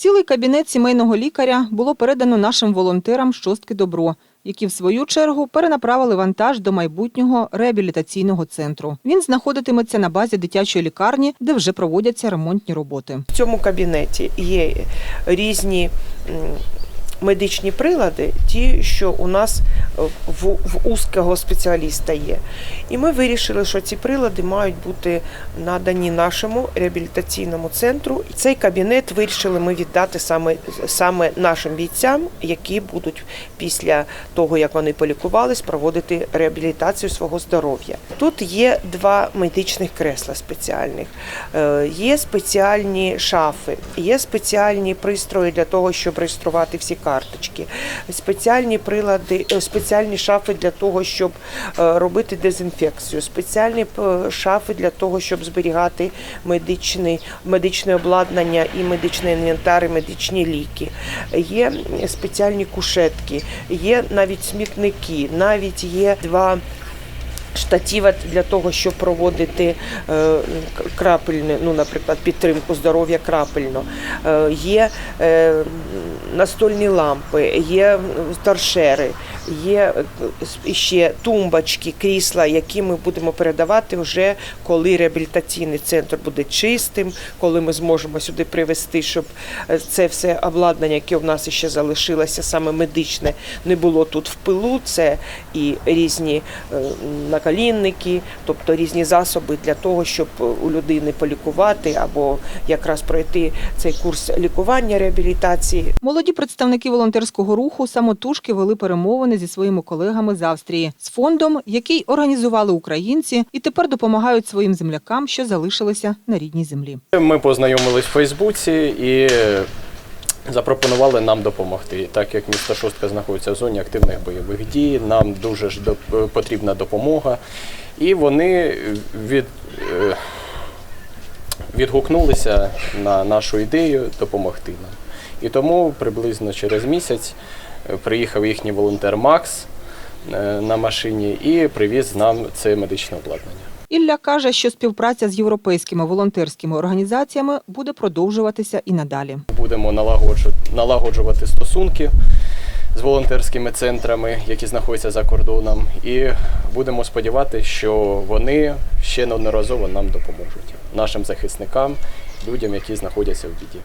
Цілий кабінет сімейного лікаря було передано нашим волонтерам шостки добро, які в свою чергу перенаправили вантаж до майбутнього реабілітаційного центру. Він знаходитиметься на базі дитячої лікарні, де вже проводяться ремонтні роботи. В цьому кабінеті є різні медичні прилади, ті, що у нас е, в, в узкого спеціаліста є. І ми вирішили, що ці прилади мають бути надані нашому реабілітаційному центру. І цей кабінет вирішили ми віддати саме, саме нашим бійцям, які будуть після того, як вони полікувались, проводити реабілітацію свого здоров'я. Тут є два медичних кресла спеціальних, е, є спеціальні шафи, є спеціальні пристрої для того, щоб реєструвати всі карточки, спеціальні прилади, е, спеціальні шафи для того, щоб е, робити дезінфекцію, спеціальні е, шафи для того, щоб зберігати медичний, медичне обладнання і медичний інвентар, і медичні ліки. Є спеціальні кушетки, є навіть смітники, навіть є два. Штатіва для того, щоб проводити е, крапельне, ну, наприклад, підтримку здоров'я крапельно. Е, є е, настольні лампи, є торшери, є ще тумбочки, крісла, які ми будемо передавати вже коли реабілітаційний центр буде чистим, коли ми зможемо сюди привезти, щоб це все обладнання, яке в нас ще залишилося, саме медичне, не було тут в пилу. Це і різні е, наколінники, тобто різні засоби для того, щоб у людини полікувати або якраз пройти цей курс лікування реабілітації. Молоді представники волонтерського руху самотужки вели перемовини зі своїми колегами з Австрії з фондом, який організували українці, і тепер допомагають своїм землякам, що залишилися на рідній землі. Ми познайомились в Фейсбуці і запропонували нам допомогти. Так як місто Шостка знаходиться в зоні активних бойових дій, нам дуже ж доп- потрібна допомога. І вони від, е, відгукнулися на нашу ідею допомогти нам. І тому приблизно через місяць е, приїхав їхній волонтер Макс е, на машині і привіз нам це медичне обладнання. Ілля каже, що співпраця з європейськими волонтерськими організаціями буде продовжуватися і надалі. Будемо налагоджу- налагоджувати стосунки з волонтерськими центрами, які знаходяться за кордоном, і будемо сподіватися, що вони ще неодноразово нам допоможуть, нашим захисникам, людям, які знаходяться в біді.